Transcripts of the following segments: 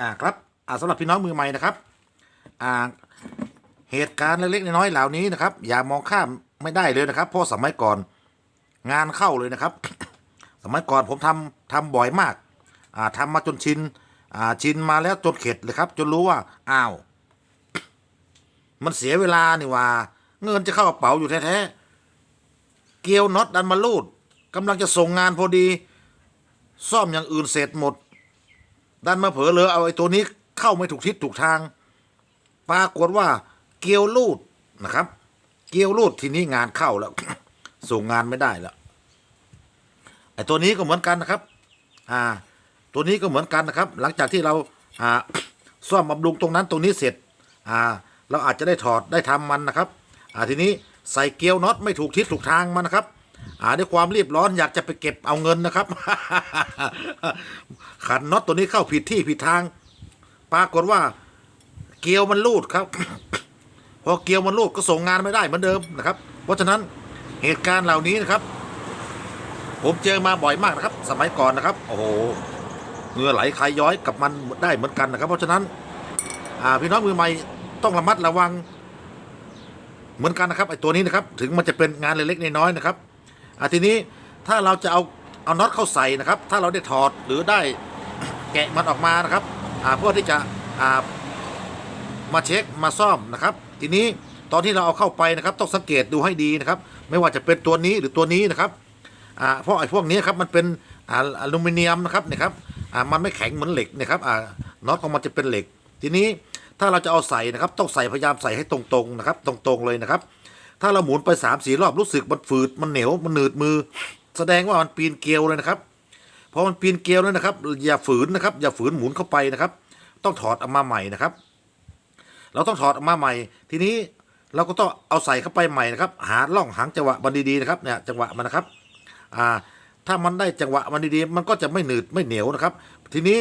อ่าครับอ่าสำหรับพี่น้องมือใหม่นะครับอ่าเหตุการณ์เล็กๆน้อยๆเหล่านี้นะครับ อย่ามองข้ามไม่ได้เลยนะครับเพราะสมัยก่อนงานเข้าเลยนะครับ สมัยก่อนผมทำทำบ่อยมากอ่าทำมาจนชินอ่าชินมาแล้วจนเข็ดเลยครับ จนรู้ว่าอ้าว มันเสียเวลานี่ว่า เงินจะเข้ากระเป๋าอยู่แท้ๆเกลียวน็อตดันมาลูดกำลังจะส่งงานพอดี ซ่อมอย่างอื่นเสร็จหมด ดันมาเผลอเลยเอาไอ้ตัวนี้เข้าไม่ถูกทิศถูกทาง ปรากฏว่า เกลียวลูดนะครับ เกลียวลูดทีนี้งานเข้าแล้ว ส่งงานไม่ได้แล้วไอ้ตัวนี้ก็เหมือนกันนะครับ อ่า ตัวนี้ก็เหมือนกันนะครับ หลังจากที่เราอ่าซ่อมบำรุงตรงนั้นตรงนี้เสร็จ อ่า เราอาจจะได้ถอดได้ทำมันนะครับ อ่าทีนี้ใส่เกลียวน็อตไม่ถูกทิศถูกทางมันนะครับ อ่าด้วยความรีบร้อนอยากจะไปเก็บเอาเงินนะครับ ขันน็อตตัวนี้เข้าผิดที่ผิดทาง ปรากฏว่า เกลียวมันรูดครับ พอเกลียวมันรูดก็ส่งงานไม่ได้เหมือนเดิมนะครับ เพราะฉะนั้นเหตุการณ์เหล่านี้นะครับ ผมเจอมาบ่อยมากนะครับ สมัยก่อนนะครับ โอ้โหเงื่อไหลคายย้อยกับมันได้เหมือนกันนะครับ เพราะฉะนั้นอ่าพี่น้องมือใหม่ต้องระมัดระวัง เหมือนกันนะครับไอ้ตัวนี้นะครับ ถึงมันจะเป็นงานเล็กๆน้อยๆนะครับ อ่าทีนี้ถ้าเราจะเอาเอาน็อตเข้าใส่นะครับ ถ้าเราได้ถอดหรือได้แกะมันออกมานะครับอ่าเพื่อที่จะอ่ามาเช็คมาซ่อมนะครับ ทีนี้ตอนที่เราเอาเข้าไปนะครับ ต้องสังเกตดูให้ดีนะครับ ไม่ว่าจะเป็นตัวนี้หรือตัวนี้นะครับอ่าเพราะไอ้พวกนี้ครับมันเป็นอ่าอลูมิเนียมนะครับนี่ยครับอ่ามันไม่แข็งเหมือนเหล็กนะครับอ่าน็อตของมันจะเป็นเหล็ก ทีนี้ถ้าเราจะเอาใส่นะครับ ต้องใส่พยายามใส่ให้ตรงๆนะครับ ตรงๆเลยนะครับ ถ้าเราหมุนไป3ามสี่รอบรู้สึกมันฝืดมันเหนียวมันหนืดมือ แสดงว่ามันปีนเกลียวเลยนะครับพอมันปีนเกลียวแล้วนะครับ อย่าฝืนนะครับ อย่าฝืนหมุนเข้าไปนะครับ ต้องถอดออกมาใหม่นะครับ เราต้องถอดออกมาใหม่ ทีนี้เราก็ต้องเอาใส่เข้าไปใหม่นะครับ หาล่องหางจังหวะมันดีๆนะครับเนี่ยจังหวะมันนะครับอ่าถ้ามันได้จังหวะมันดีๆมันก็จะไม่หนืดไม่เหนียวนะครับ ทีนี้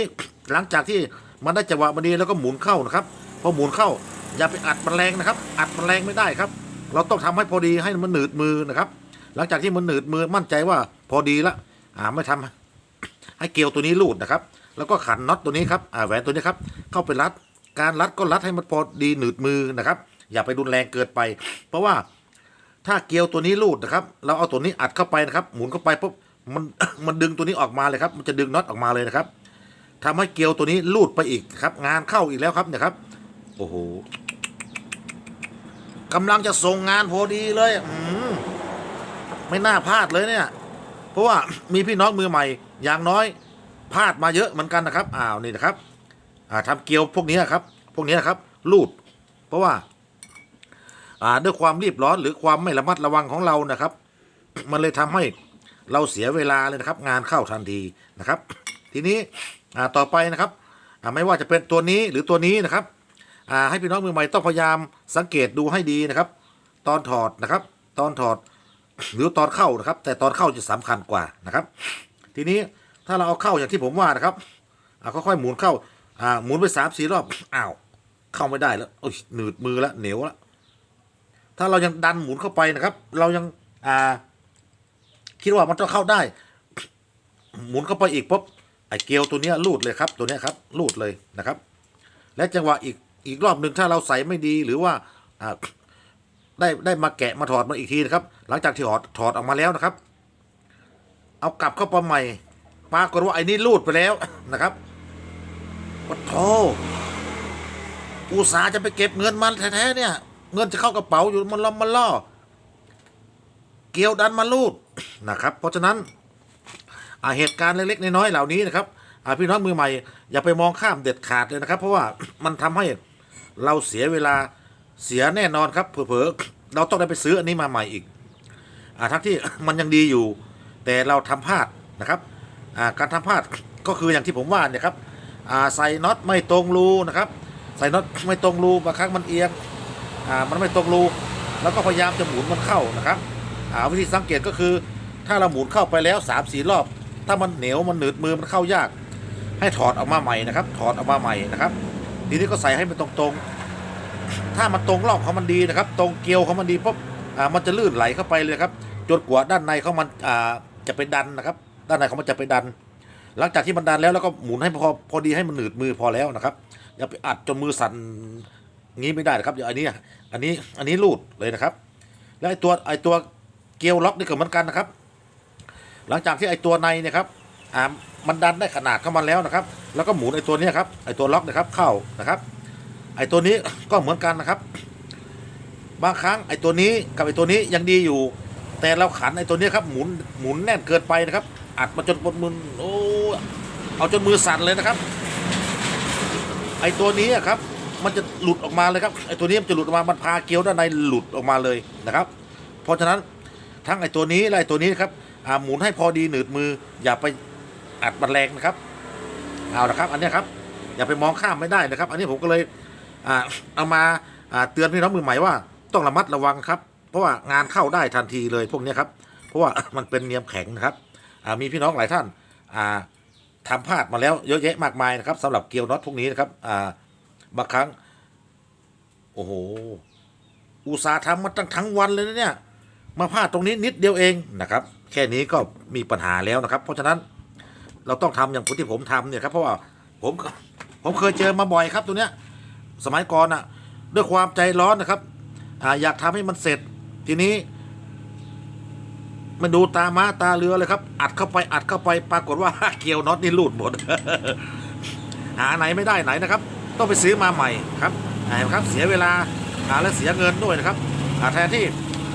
หลังจากที่มันได้จังหวะมันดีแล้วก็หมุนเข้านะครับพอหมุนเข้าอย่าไปอัดมันแรงนะครับ อัดมันแรงไม่ได้ครับ เราต้องทำให้พอดีให้มันหนืดมือนะครับ หลังจากที่มันหนืดมือมั่นใจว่าพอดีละอ่าไม่ทำให้เกลียวตัวนี้รูดนะครับ แล้วก็ขันน็อตตัวนี้ครับอ่าแหวนตัวนี้ครับเข้าไปรัด การรัดก็รัดให้มันพอดีหนืดมือนะครับ อย่าไปรุนแรงเกินไป เพราะว่าถ้าเกลียวตัวนี้รูดนะครับ เราเอาตัวนี้อัดเข้าไปนะครับ หมุนเข้าไปปุ๊บมันมันดึงตัวนี้ออกมาเลยครับ มันจะดึงน็อตออกมาเลยนะครับทำให้เกลียวตัวนี้รูดไปอีกครับ งานเข้าอีกแล้วครับเนี่ยครับ โอ้โห กำลังจะส่งงานพอดีเลยอืมไม่น่าพลาดเลยเนี่ย เพราะว่ามีพี่น้องมือใหม่ อย่างน้อยพลาดมาเยอะเหมือนกันนะครับอ้าวนี่นะครับ อ่าทำเกลียวพวกนี้ครับ พวกนี้นะครับรูด เพราะว่า อ่าด้วยความรีบร้อนหรือความไม่ระมัดระวังของเรานะครับ มันเลยทำให้เราเสียเวลาเลยนะครับ งานเข้าทันทีนะครับ ทีนี้อ่าต่อไปนะครับอ่าไม่ว่าจะเป็นตัวนี้หรือตัวนี้นะครับ อ่าให้พี่น้องมือใหม่ต้องพยายามสังเกตดูให้ดีนะครับ ตอนถอดนะครับ ตอนถอดหรือตอนเข้านะครับ แต่ตอนเข้าจะสำคัญกว่านะครับ ทีนี้ถ้าเราเอาเข้าอย่างที่ผมว่านะครับอ่าค่อยๆหมุนเข้าอ่าหมุนไปสามสี่รอบอ้าวเข้าไม่ได้แล้วโอ้ยหนืดมือแล้วเหนียวแล้วถ้าเรายังดันหมุนเข้าไปนะครับ เรายังอ่าคิดว่ามันจะเข้าได้ หมุนเข้าไปอีกปุ๊บไอ้เกลียวตัวนี้ยรูดเลยครับ ตัวนี้ครับรูดเลยนะครับ และจังหวะอีก อีกรอบหนึ่งถ้าเราใส่ไม่ดีหรือว่าได้ได้มาแกะมาถอดมาอีกทีนะครับ หลังจากที่ถอดถอดออกมาแล้วนะครับ เอากลับเข้าไปใหม่ปรากฏว่าไอ้นี่รูดไปแล้วนะครับวัดโทอุตสาจะไปเก็บเงินมันแท้ๆเนี่ย เงินจะเข้ากระเป๋าอยู่มันล้อมมันล่อ เกี่ยวดันมารูดนะครับ เพราะฉะนั้นอ่าเหตุการณ์เล็กๆน้อยๆเหล่านี้นะครับอาพี่น้องมือใหม่อย่าไปมองข้ามเด็ดขาดเลยนะครับ เพราะว่ามันทำให้ เราเสียเวลาเสียแน่นอนครับ เผลอๆเราต้องได้ไปซื้ออันนี้มาใหม่อีกอ่าทั้งที่มันยังดีอยู่ แต่เราทำพลาดนะครับอ่าการทำพลาดก็คืออย่างที่ผมว่าเนี่ยครับอ่าใส่น็อตไม่ตรงรูนะครับ ใส่น็อตไม่ตรงรูบางครั้งมันเอียงอ่ามันไม่ตรงรูแล้วก็พยายามจะหมุนมันเข้านะครับอ่าวิธีสังเกตก็คือ ถ้าเราหมุนเข้าไปแล้ว3ามสี่รอบ ถ้ามันเหนียวมันหนืดมือมันเข้ายาก ให้ถอดออกมาใหม่นะครับ ถอดออกมาใหม่นะครับ ทีนี้ก็ใส่ให้มันตรงๆ ถ้ามันตรงรองของมันดีนะครับ ตรงเกลียวของมันดีปุ๊บอ่ามันจะลื่นไหลเข้าไปเลยครับจนกว่าด้านในของมันอ่าจะไปดันนะครับ ด้านในของมันจะไปดัน หลังจากที่มันดันแล้วแล้วก็หมุนให้พอพอดีให้มันหนืดมือพอแล้วนะครับอย่าไปอัดจนมือสั่นงี้ไม่ได้นะครับเดี๋ยวอันนี้อันนี้อันนี้รูดเลยนะครับ แล้วไอตัวไอตัวเกลียวล็อกนี่ก็เหมือนกันนะครับ หลังจากที่ไอตัวในเนี่ยครับ อ่ามันดันได้ขนาดเข้ามาแล้วนะครับ แล้วก็หมุนไอ้ตัวนี้ครับไอ้ตัวล็อกนะครับเข้านะครับ ไอ้ตัวนี้ก็เหมือนกันนะครับ บางครั้งไอ้ตัวนี้กับไอ้ตัวนี้ยังดีอยู่ แต่เราขันไอ้ตัวนี้ครับหมุนหมุนแน่นเกินไปนะครับ อัดมาจนปนมือโอ้เอาจนมือสั่นเลยนะครับ ไอ้ตัวนี้ครับ มันจะหลุดออกมาเลยครับไอ้ตัวนี้มันจะหลุดออกมามันพาเกลียวด้านในหลุดออกมาเลยนะครับ เพราะฉะนั้นทั้งไอ้ตัวนี้และไอ้ตัวนี้ครับอ่าหมุนให้พอดีหนืดมืออย่าไป อัดมันแรงนะครับเอาละครับอันนี้ครับอย่าไปมองข้ามไม่ได้นะครับ อันนี้ผมก็เลยเอามาเตือนพี่น้องมือใหม่ว่าต้องระมัดระวังครับ เพราะว่างานเข้าได้ทันทีเลยพวกนี้ครับ เพราะว่ามันเป็นเนียมแข็งนะครับมีพี่น้องหลายท่านาทำพลาดมาแล้วเยอะแยะมากมายนะครับสำหรับเกลียวน็อตพวกนี้นะครับบางครั้ง โอ้โหอุตสาห์ทำมาตั้งทั้งวันเลยนะเนี่ย มาพลาดตรงนี้นิดเดียวเองนะครับ แค่นี้ก็มีปัญหาแล้วนะครับ เพราะฉะนั้น เราต้องทำอย่างที่ผมทำเนี่ยครับเพราะว่าผมผมเคยเจอมาบ่อยครับตัวเนี้ยสมัยก่อนอะด้วยความใจร้อนนะครับอ่าอยากทำให้มันเสร็จทีนี้ มันดูตาม้าตาเรือเลยครับ อัดเข้าไปอัดเข้าไปปรากฏว่าเกลียวน็อตนี่หลุดหมด หาไหนไม่ได้ไหนนะครับ ต้องไปซื้อมาใหม่ครับนครับเสียเวลาหาและเสียเงินด้วยนะครับแทนที่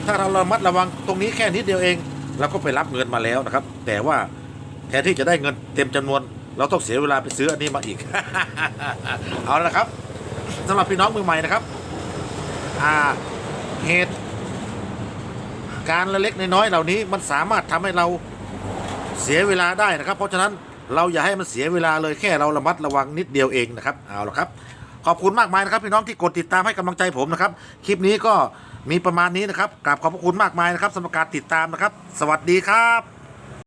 ถ้าเราระมัดระวังตรงนี้แค่นิดเดียวเองเราก็ไปรับเงินมาแล้วนะครับ แต่ว่า แทนที่จะได้เงินเต็มจำนวน เราต้องเสียเวลาไปซื้ออันนี้มาอีก เอาละครับสำหรับพี่น้องมือใหม่นะครับอ่าเหตุการเล็กๆน้อยๆเหล่านี้มันสามารถทำให้เราเสียเวลาได้นะครับ เพราะฉะนั้นเราอย่าให้มันเสียเวลาเลยแค่เราระมัดระวังนิดเดียวเองนะครับเอาละครับ ขอบคุณมากมายนะครับ พี่น้องที่กดติดตามให้กำลังใจผมนะครับ คลิปนี้ก็มีประมาณนี้นะครับกราบขอบพระคุณมากมายนะครับสำหรับการติดตามนะครับ สวัสดีครับ